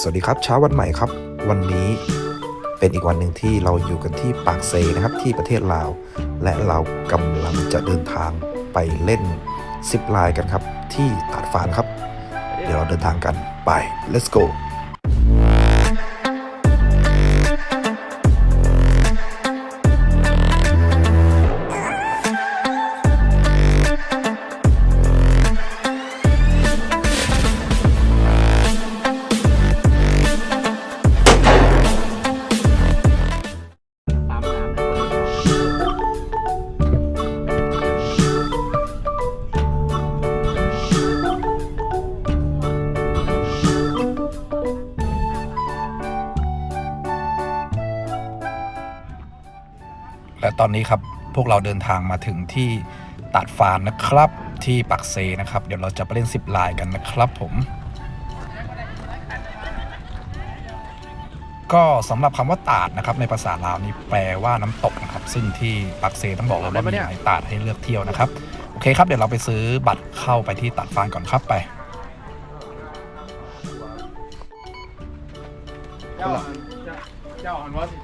สวัสดีครับเช้าวันใหม่ครับ วันนี้เป็นอีกวันหนึ่งที่เราอยู่กันที่ปากเซนะครับ ที่ประเทศลาว และเรากำลังจะเดินทางไปเล่นซิปไลน์กันครับ ที่ตาดฟานครับ เดี๋ยวเราเดินทางกันไป let's go ตอนนี้ครับพวกเราเดินทางมาถึงที่ตาดฟานนะครับที่ปักเซนะครับ เดี๋ยวเราจะไปเล่นซิปไลน์กันนะครับผม ก็สำหรับคำว่าตาดนะครับในภาษาลาวนี่แปลว่าน้ำตกนะครับ ซึ่งที่ปักเซต้องบอกเลยว่ามีหลายตาดให้เลือกเที่ยวนะครับ โอเคครับเดี๋ยวเราไปซื้อบัตรเข้าไปที่ตาดฟานก่อนครับไปเจ้าเจ้าอันว่าสิจอง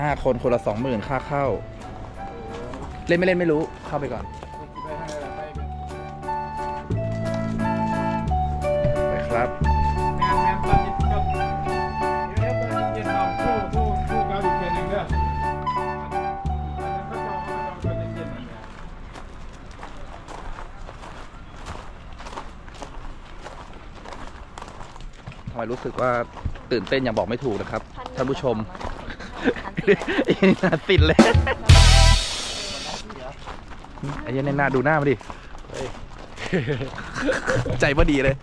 ห้าคนคนละสองหมื่นค่าเข้า เล่นไม่เล่นไม่รู้เข้าไปก่อน ไปครับ ทำไมรู้สึกว่าตื่นเต้นอย่างบอกไม่ถูกนะครับ ท่านผู้ชม พัน ไอ้นี่หน้าติดเลยไอ้เหี้ยันในหน้าดูหน้ามาดิใจว่าดีเลย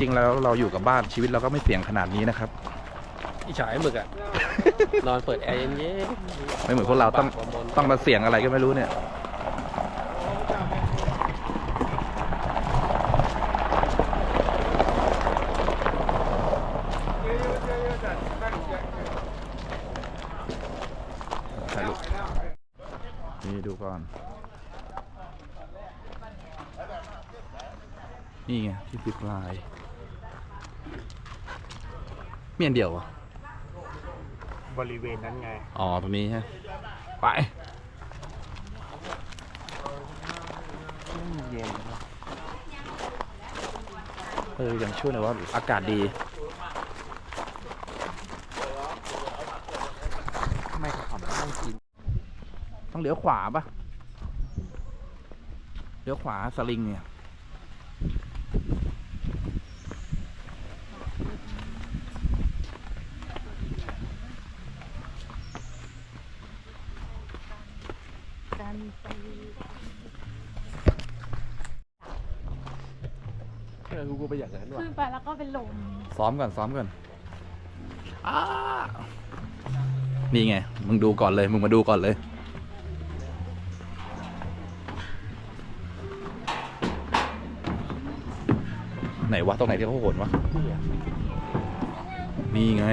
จริงแล้วเราอยู่กับบ้านชีวิตเราก็ไม่เสี่ยงขนาดนี้นะครับ อีฉายหมึกอะนอนเปิดแอร์เย็นไม่เหมือนพวกเราต้องต้องมาเสี่ยงอะไรก็ไม่รู้เนี่ยถ่ายรูปนี่ดูก่อน นี่ไงที่ติดลายเมียนเดียวเหรอะบริเวณนั้นไง อ๋อ ตรงนี้ใช่ไหมไป เย็นเออยังช่วยหน่อยว่าอากาศดีไม่ขำไม่กินต้องเลี้ยวขวาปะเลี้ยวขวาสลิงเนี่ย ซ้อมก่อนซ้อมก่อนอ้านี่ไง มึงดูก่อนเลย มึงมาดูก่อนเลย ไหนวะ ตรงไหนที่เขาโหนวะ นี่ไง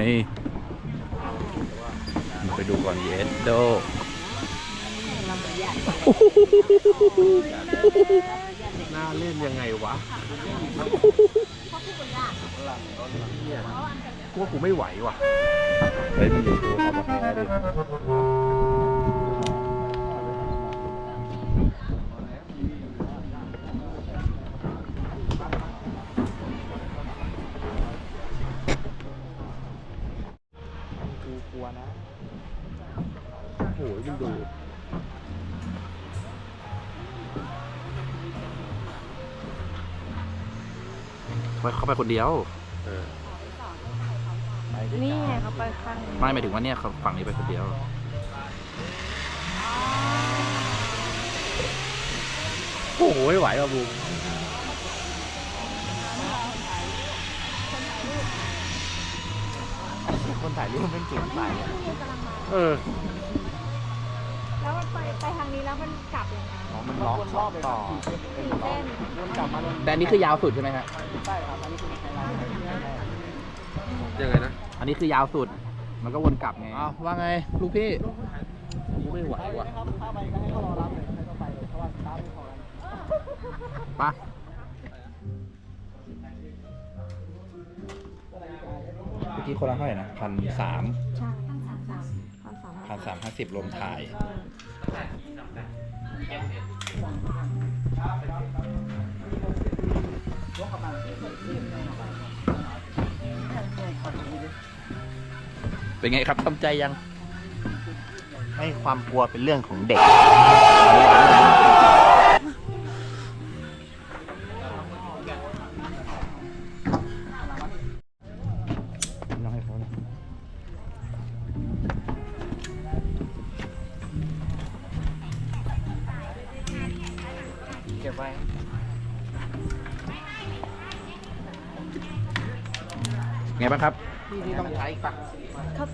มึงไปดูก่อนเยสโดน่าเล่นยังไงวะ กูว่ากูไม่ไหวว่ะเฮ้ยมึงอย่าโชว์ความว่าแพ้ดิโอ้โหมึงดู ไปเข้าไปคนเดียวนี่ไงเขาไปข้างนี้ไม่หมายถึงว่าเนี่ยเขาฝั่งนี้ไปคนเดียว โอ้โหไม่ไหวว่ะบูมคนถ่ายรูปเป็นเก่งไปเออแล้วมันไปไปทางนี้แล้วมันกลับยังไงมันล็อกรอบต่อสี่เส้นวนกลับมาเลยแต่อันนี้คือยาวสุดใช่ไหมฮะ ใช่ครับอันนี้คือไฮไลท์ยังไงนะอันนี้คือยาวสุด มันก็วนกลับไงอ้าวว่าไงลูกพี่กูไม่ไหวว่ะถ้าไปก็ให้เขารอรับเลยให้เขาไปเลยปะเมื่อกี้คนละเท่าไหร่นะพันสามใช่พันสามพันสามพันสามห้าสิบรวมถ่าย เป็นไงครับทำใจยัง ให้ความกลัวเป็นเรื่องของเด็ก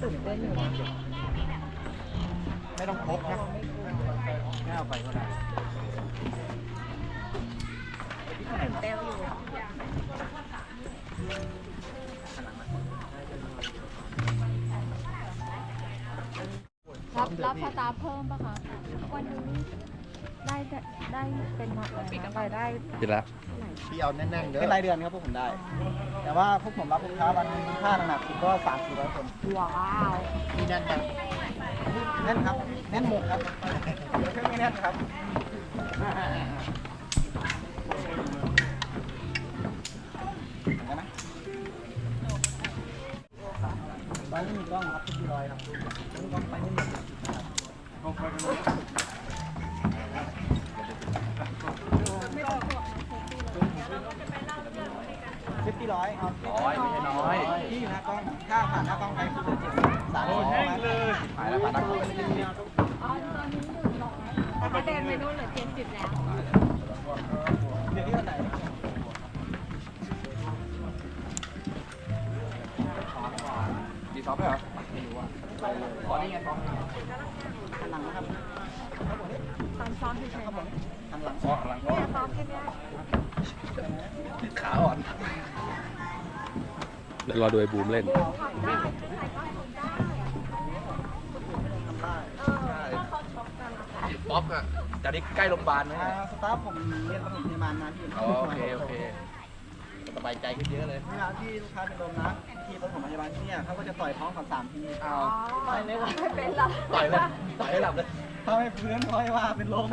ตื่นเต้นอยู่นะไม่ต้องพกนะไม่เอาไปก็ได้ตื่นเต้นอยู่รับรับสตาฟเพิ่มปะคะวันนี้ ได้ได้ได้เป็นอะไรนะรายได้เสร็จแล้วพี่เอาแน่นๆเด้เป็นอรายเดือนครับพวกผมได้ แต่ว่าพวกผมรับลูกค้าวันหนึงค่าหนักๆสุดก็สามสี่ร้อยคนว้าวพี่แน่นยังแน่นครับ แน่นหมดครับเดี๋ยวเครื่องไม่แน่นครับ กล้องถ้าผ่านหน้ากล้องไปคือเดือนเจ็ดสามร้อยเลยหายแล้วผ่านหน้ากล้องไม่ได้ยินอ๋อตอนนี้หนึ่งร้อยแต่ถ้าเดินไปนู่นเหลือเจ็ดสิบแล้ว เดี๋ยวที่วันไหนดีท็อปด้วยเหรอขอนี่ไงซ้อมหันหลังนะครับตอนซ้อมเฉยๆครับผมหันหลังอ๋อหลังเนี่ยซ้อมแค่เนี้ ดี๋ยวรอดูไอ้บูมเล่น ป๊อปอะจะได้ใกล้โรงพยาบาลไหมสตาฟผมเรียนปฐมพยาบาลมาที่โอเคโอเคสบายใจขึ้นเยอะเลย เวลาที่ลูกค้าเป็นลมนะที่ปฐมพยาบาลที่เนี่ยเขาก็จะต่อยท้องก่อนสามทีเอาต่อยเลยไม่เป็นไรอต่อยเลยต่อยให้หลับเลย ถ้าไม่ฟื้นเพราะว่าเป็นลม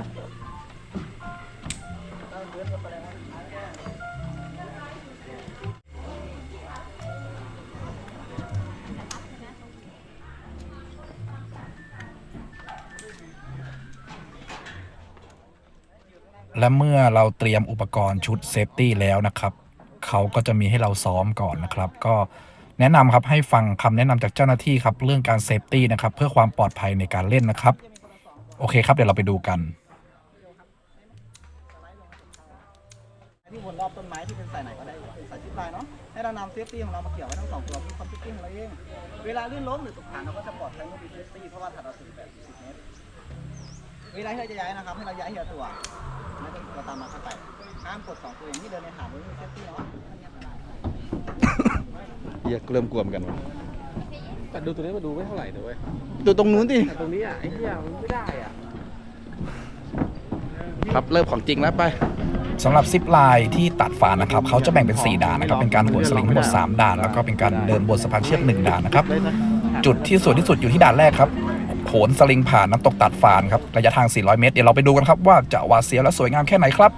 ถ้าฟื้นก็แสดงว่า และเมื่อเราเตรียมอุปกรณ์ชุดเซฟตี้แล้วนะครับ เขาก็จะมีให้เราซ้อมก่อนนะครับ ก็แนะนำครับให้ฟังคำแนะนำจากเจ้าหน้าที่ครับ เรื่องการเซฟตี้นะครับ เพื่อความปลอดภัยในการเล่นนะครับ โอเคครับ เดี๋ยวเราไปดูกัน ที่วนรอบต้นไม้ที่เป็นสายไหนก็ได้สายซิปไลน์เนาะให้เรานำเซฟตี้ของเรามาเกี่ยวไว้ทั้งสองตัวเพื่อความเซฟตี้ของเราเองเวลาลื่นล้มหรือตกฐานเราก็จะปลอดภัยเมื่อมีเซฟตี้เพราะว่าถัดเราถึง8 10เมตรเวลาที่เราจะย้ายนะครับให้เราย้ายทีละตัว ไม่ต้องเราตามมาเข้าไปห้ามกดสองตัวอย่างที่เดินในฐานโดยไม่มีเซฟตี้เนาะเรียกเริ่มกลัวมกันวะแต่ดูตัวนี้มาดูไม่เท่าไหร่นะเว้ยดูตรงนู้นดิแต่ตรงนี้อะไอ้เหี้ยมันไม่ได้อะ ครับเริ่มของจริงแล้วไป สำหรับซิปไลน์ที่ตัดฝานะครับเขาจะแบ่งเป็น 4 ด่านนะครับเป็นการโหนสลิงทั้งหมด3ด่าน แล้วก็เป็นการเดินบนสะพานเชือก1ด่านนะครับจุดที่สวยที่สุดอยู่ที่ด่านแรกครับ โขนสลิงผ่านน้ำตกตัดฟานครับระยะทาง 400 เมตร เดี๋ยวเราไปดูกันครับว่าจะหวาดเสียวและสวยงามแค่ไหนครับ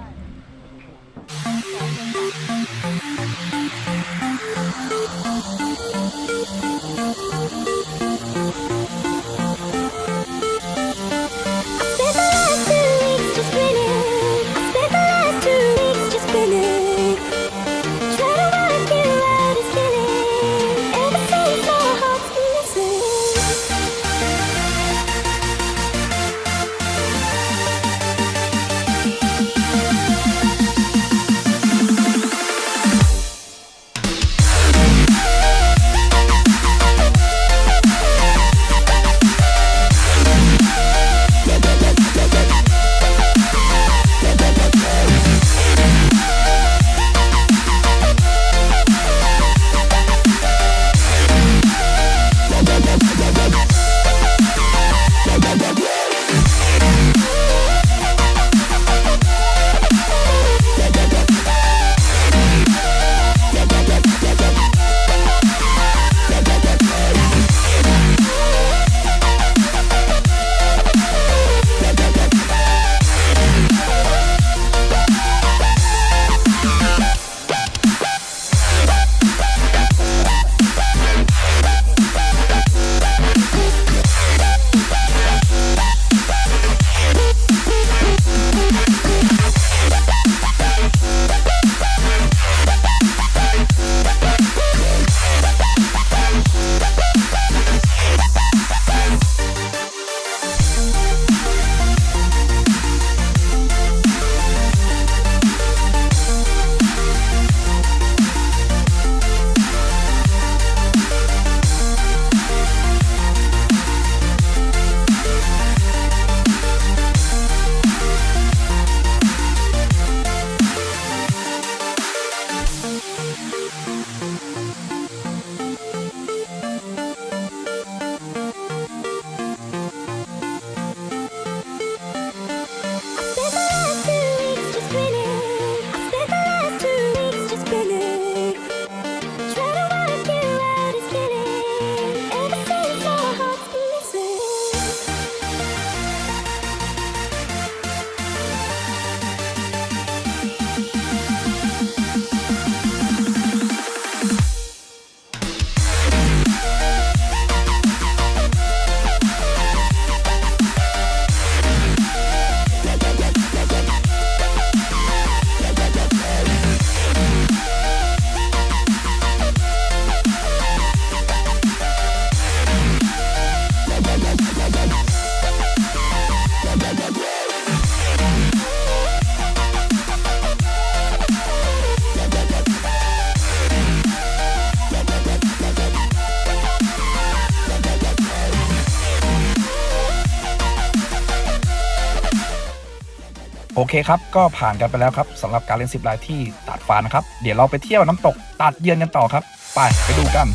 เคครับก็ผ่านกันไปแล้วครับสำหรับการเล่นซิปไลน์ที่ตาดฟ้านะครับ เดี๋ยวเราไปเที่ยวน้ำตกตาดเยือนกันต่อครับ ไปไปดูกัน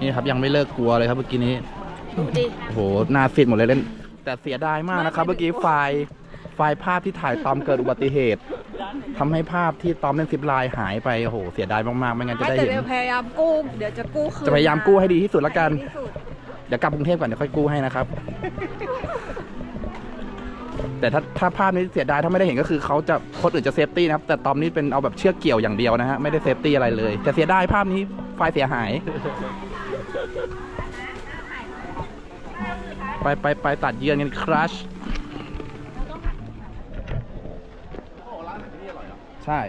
นี่ครับยังไม่เลิกกลัวเลยครับเมื่อกี้นี้โอ้โหหน้าฟิตหมดเลยเล่น แต่เสียดายมากนะครับ เมื่อกี้ไฟล์ไฟล์ภาพที่ถ่ายตอมเกิดอุบัติเหตุ ทำให้ภาพที่ตอมเล่นซิปไลน์หายไปโอ้โหเสียดายมากๆไม่งั้นจะได้แต่เห็น เดี๋ยวพยายามกู้เดี๋ยวจะกู้คืนจะพยายามกู้ให้ดีที่สุดละกันที่สุดเดี๋ยวกลับกรุงเทพก่อนเดี๋ยวค่อยกู้ให้นะครับ แต่ถ้าถ้าภาพนี้เสียดายถ้าไม่ได้เห็นก็คือเขาจะคนอื่นจะเซฟตี้นะครับ แต่ตอมนี่เป็นเอาแบบเชือกเกี่ยวอย่างเดียวนะฮะไม่ได้เซฟตี้อะไรเลยแต่เสียดายภาพนี้ไฟล์เสียหาย ไปไปไปตัดเยือนกันครัช ใช่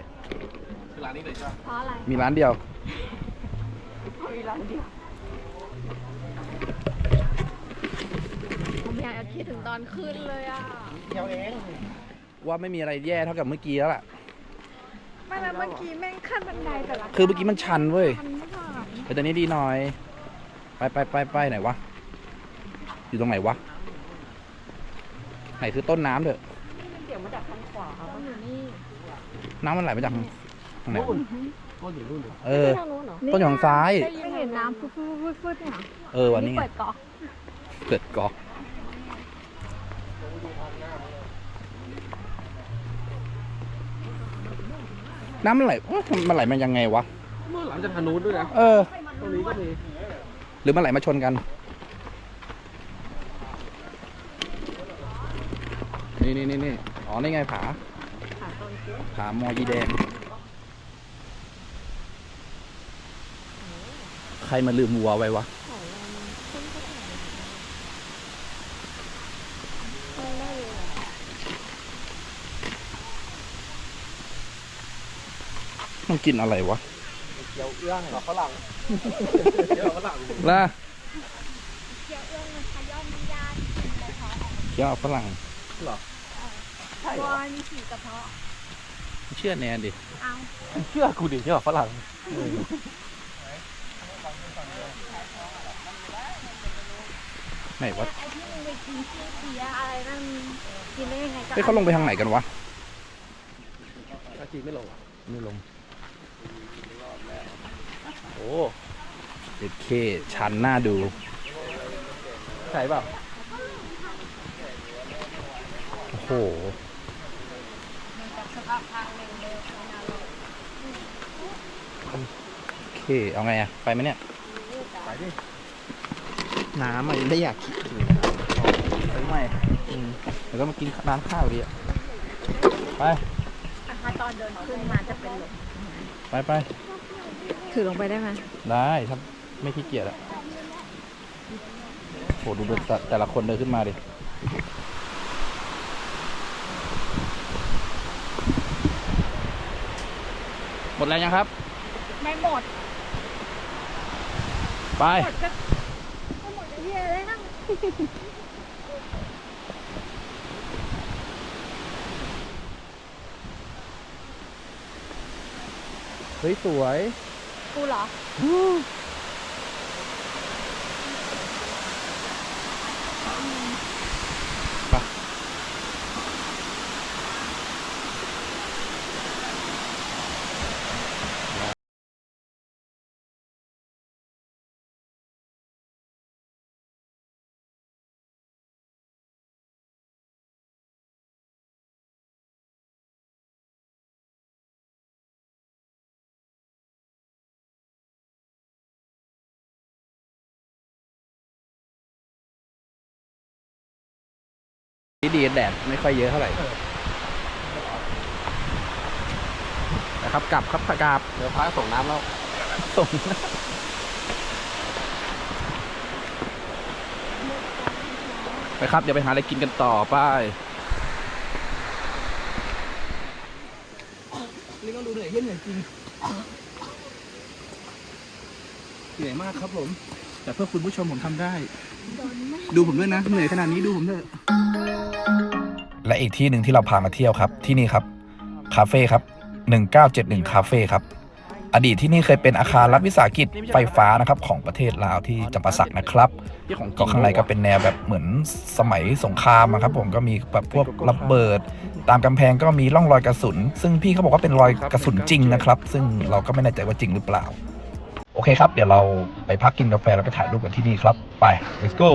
เพราะอะไรมีร้านเดียวผมอยากจะคิดถึงตอนขึ้นเลยอะว่าไม่มีอะไรแย่เท่ากับเมื่อกี้แล้วล่ะ ไม่แล้วเมื่อกี้แม่งขั้นบันไดแต่ละคือเมื่อกี้มันชันเว้ยชันมากแต่ตอนนี้ดีหน่อย ไปไปไปไปไหนวะ อยู่ตรงไหนวะ ไหนคือต้นน้ำเถอะเสียงมาจากทางขวาครับอยู่นี่ น้ำมันไหลมาจากทางทางไหนวะเออ ทางนู้นเหรอต้นอยู่ทางซ้าย ไม่เห็นน้ำฟุดฟุดฟุดฟุดเนี่ยเออวันนี้ไง เปิดก๊อกเกิดก๊อกน้ำมันไหลเอ๊ะมันไหลมายังไงวะ เมื่อหลังจากทางนู้นด้วยนะเออ ตรงนี้ก็มีหรือมันไหลมาชนกัน นี่นี่นี่นี่อ๋อ นี่ไงผา ผามอยีแดง ใครมาลืมวัวไว้วะมันกินอะไรวะเกี่ยวเอื้องหรอฝรั่งเกี่ยวฝรั่งล่ะเกี่ยวเอื้องมันขย่อมวิญญาณแต่ท้องเคี้ยวเอาฝรั่งวอยมีสีกระเพาะเชื่อแนนดิเอาเชื่อกูดิเกี่ยวฝรั่งไหนวะไอ้ที่มึงไปกินเสียเสียอะไรนั่นกินได้ยังไงก็เฮ้ยเขาลงไปทางไหนกันวะอาจีไม่ลงอะไม่ลง โอ้เด็ดเคชันหน้าดูใช่เปล่าโอ้โห โอเค เอาไงอะไปไหมเนี่ย ไปดิน้ำมันไม่อยากคิดถึงไปไหมอืมเดี๋ยวก็มากินร้านข้าวดีอะไปถ้าตอนเดินขึ้นมาจะเป็นลมไปไปถือลงไปได้ไหมได้ครับ ไม่ขี้เกียจอะโหดูดูแต่แต่ละคนเดินขึ้นมาดิ ดแล้วยังครับ ไม่หมด ไป หมดก็ไม่หมดเหี้ยเลยนะเฮ้ยสวย กูเหรอ นี่ดีแดดไม่ค่อยเยอะเท่าไหร่นะครับกลับครับกลับเดี๋ยวพักส่งน้ำแล้วส่งไปครับเดี๋ยวไปหาอะไรกินกันต่อไป้ายนี่ก็ดูเหนื่อยเย็นเหนื่อยจริงเหนื่อยมากครับผม แต่เพื่อคุณผู้ชมผมทำได้ ดูผมด้วยนะ เหนื่อยขนาดนี้ดูผมเถอะ และอีกที่หนึ่งที่เราพามาเที่ยวครับ ที่นี่ครับคาเฟ่ครับ 1971 คาเฟ่ครับ อดีตที่นี่เคยเป็นอาคารรัฐวิสาหกิจไฟฟ้านะครับของประเทศลาวที่จำปาสักนะครับของจริก็ข้างในก็เป็นแนวแบบเหมือนสมัยสงครามอะครับ ผมก็มีแบบพวกระเบิด ตามกำแพงก็มีร่องรอยกระสุน ซึ่งพี่เขาบอกว่าเป็นรอยกระสุนจริงนะครับ ซึ่งเราก็ไม่แน่ใจว่าจริงหรือเปล่า โอเคครับ เดี๋ยวเราไปพักกินกาแฟแล้วไปถ่ายรูปกันที่นี่ครับ ไป let's go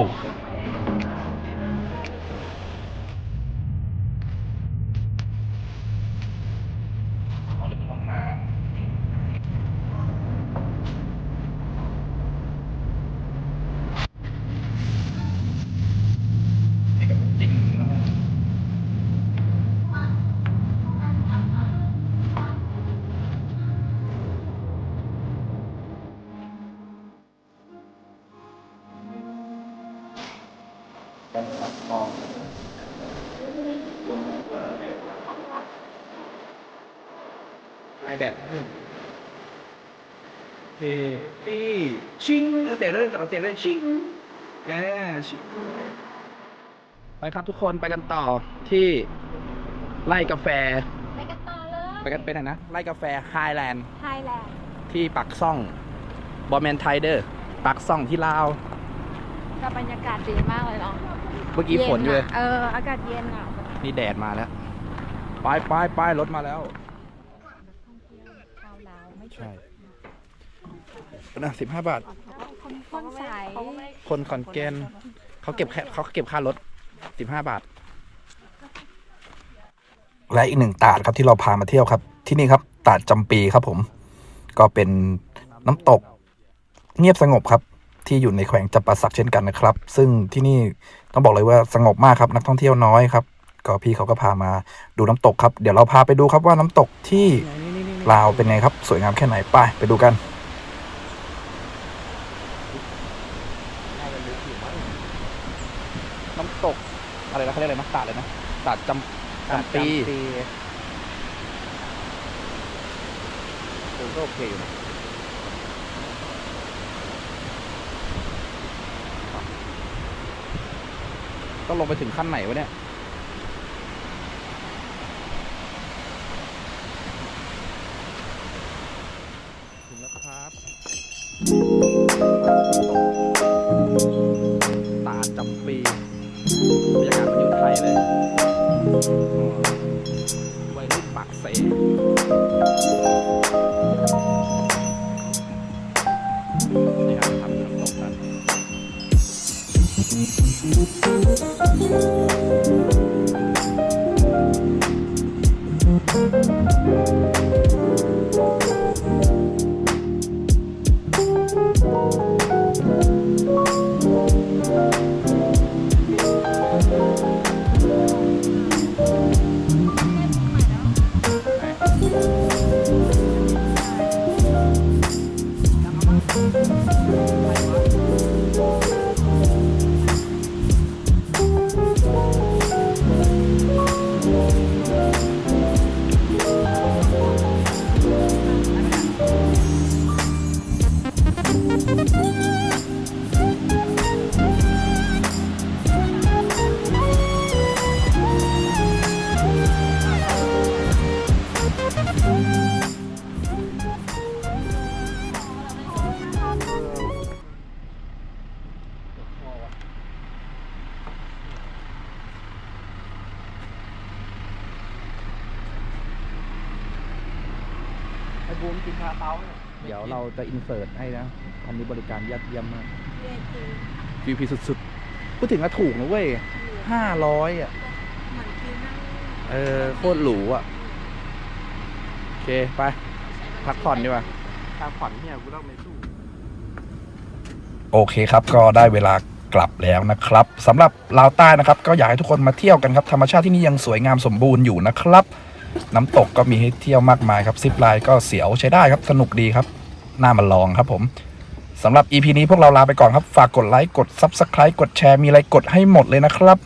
ไอแบบเฮ้นี่ชิงเตะเล่นต่อเตะเล่นชิงแกชิงไปครับทุกคนไปกันต่อที่ไร่กาแฟ ไปกันต่อเลย ไปกันไปไหนนะไร่กาแฟไฮแลนด์ไทยแลนด์ที่ปักซ่องบอมแมนไทเดอร์ปักซ่องที่ลาวก็บรรยากาศดีมากเลยเนาะเมื่อกี้ฝนอยู่เลย เออ อากาศเย็นอะนี่แดดมาแล้ว ไปไปไปรถมาแล้ว ชาวลาวไม่ใช่นะสิบห้าบาท คนใสคนขอนแก่นเขาเก็บแค่เขาเก็บค่ารถสิบห้าบาท และอีกหนึ่งตาดครับที่เราพามาเที่ยวครับ ที่นี่ครับตาดจำปีครับผม ก็เป็นน้ำตก เงียบสงบครับ ที่อยู่ในแขวงจำปาสักเช่นกันนะครับ ซึ่งที่นี่ต้องบอกเลยว่าสงบมากครับนักท่องเที่ยวน้อยครับก็พี่เขาก็พามาดูน้ำตกครับ เดี๋ยวเราพาไปดูครับว่าน้ำตกที่ลาวเป็นไงครับ สวยงามแค่ไหนไปไปดูกันน้ำตกอะไรนะเขาเรียกอะไรนะตาดเลยนะตาดจำจำปีผมก็โอเคอยู่นะ ต้องลงไปถึงขั้นไหนวะเนี่ย ไเราจะอินเสิร์ตให้นะอันนี้บริการยอดเยี่ยมมาก VIP สุดๆ พูดถึงก็ถูกนะเว้ยห้าร้อยอะเออ โคตรหรูอะ โอเค ไป พักผ่อนดีกว่าพักผ่อนเนี่ยกูต้องไปสู้ โอเคครับก็ได้เวลากลับแล้วนะครับสำหรับลาวใต้นะครับ ก็อยากให้ทุกคนมาเที่ยวกันครับ ธรรมชาติที่นี่ยังสวยงามสมบูรณ์อยู่นะครับ น้ำตกก็มีให้เที่ยวมากมายครับซิปไลน์ก็เสียวใช้ได้ครับสนุกดีครับ น่ามาลองครับผมสำหรับ EP นี้พวกเราลาไปก่อนครับ ฝากกดไลค์กด Subscribe กดแชร์มีอะไรกดให้หมดเลยนะครับ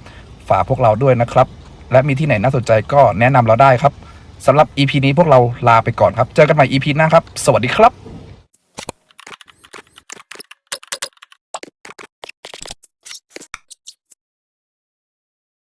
ฝากพวกเราด้วยนะครับ และมีที่ไหนน่าสนใจก็แนะนำเราได้ครับสำหรับ EP นี้พวกเราลาไปก่อนครับ เจอกันใหม่ EP หน้าครับ สวัสดีครับ